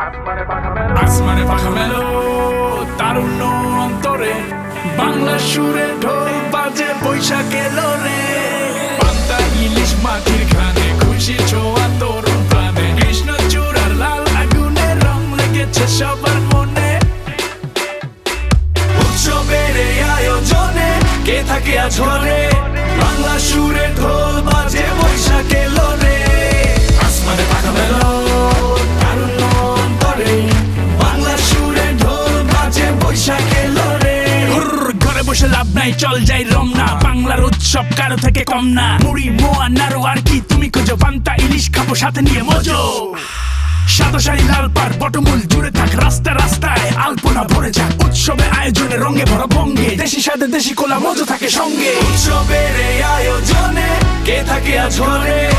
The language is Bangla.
আসমানে পাখা মেলো তারুণ্য অন্তরে বাংলা সুরে ঢোল বাজে, বৈশাখ এলো রে। পান্তা, ইলিশ মাটির খানে খুশি ছোঁয়া তরুণ প্রাণে। কৃষ্ণ চূড়ার লাল আগুনে রং লেগেছে সবার মনে। উৎসবের আয়োজনে কে থাকে আজ বাংলা সুরে ঢোল বসে লাভ নাই, চল যাই রমনা। বাংলার উৎসব কারও থেকে কম না। মুড়ি, মোয়া, নাড়ু, আর কি তুমি খোঁজো। পান্তা, ইলিশ খাব, সাথে নিয়ে মজো। সাদশাড়ি লাল পার বটমূল জুড়ে থাক, রাস্তা রাস্তায় আলপনা ভরে যাক। উৎসবে আয়োজনে রঙে ভরা বঙ্গে। দেশি সাথে দেশি কোলা মজা থাকে সঙ্গে। উৎসবের আয়োজনে কে থাকে আজ ঘরে